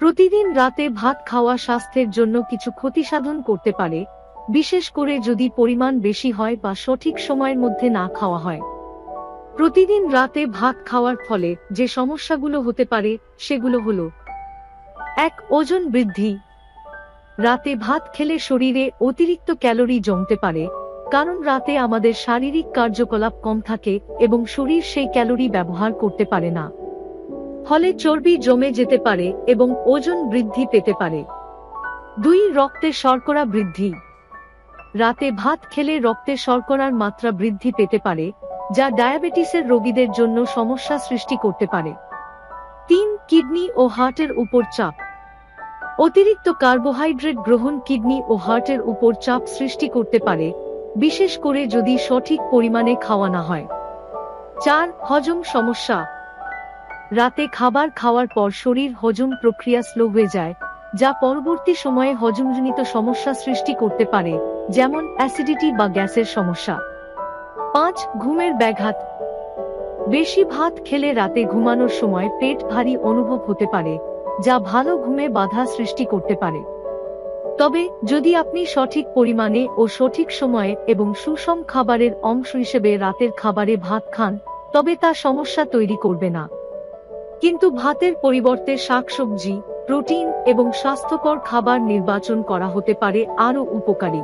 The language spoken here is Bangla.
প্রতিদিন রাতে ভাত খাওয়া স্বাস্থ্যের জন্য কিছু ক্ষতি সাধন করতে পারে, বিশেষ করে যদি পরিমাণ বেশি হয় বা সঠিক সময়ের মধ্যে না খাওয়া হয়। প্রতিদিন রাতে ভাত খাওয়ার ফলে যে সমস্যাগুলো হতে পারে, সেগুলো হলো এক, ওজন বৃদ্ধি। রাতে ভাত খেলে শরীরে অতিরিক্ত ক্যালোরি জমতে পারে, কারণ রাতে আমাদের শারীরিক কার্যকলাপ কম থাকে এবং শরীর সেই ক্যালোরি ব্যবহার করতে পারে না। ফলে চর্বি জমে যেতে পারে এবং ওজন বৃদ্ধি পেতে পারে। দুই, রক্তে শর্করা বৃদ্ধি। রাতে ভাত খেলে রক্তে শর্করার মাত্রা বৃদ্ধি পেতে পারে, যা ডায়াবেটিসের রোগীদের জন্য সমস্যা সৃষ্টি করতে পারে। তিন, কিডনি ও হার্টের উপর চাপ। অতিরিক্ত কার্বোহাইড্রেট গ্রহণ কিডনি ও হার্টের উপর চাপ সৃষ্টি করতে পারে, বিশেষ করে যদি সঠিক পরিমাণে খাওয়া না হয়। চার, হজম সমস্যা। রাতে খাবার খাওয়ার পর শরীর হজম প্রক্রিয়া স্লো হয়ে যায়, যা পরবর্তী সময়ে হজমজনিত সমস্যা সৃষ্টি করতে পারে, যেমন অ্যাসিডিটি বা গ্যাসের সমস্যা। পাঁচ, ঘুমের ব্যাঘাত। বেশি ভাত খেলে রাতে ঘুমানোর সময় পেট ভারী অনুভব হতে পারে, যা ভালো ঘুমে বাধা সৃষ্টি করতে পারে। তবে, যদি আপনি সঠিক পরিমাণে ও সঠিক সময়ে এবং সুষম খাবারের অংশ হিসেবে রাতের খাবারে ভাত খান, তবে তা সমস্যা তৈরি করবে না। কিন্তু ভাতের পরিবর্তে শাকসবজি প্রোটিন এবং স্বাস্থ্যকর খাবার নির্বাচন করা হতে পারে আরও উপকারী।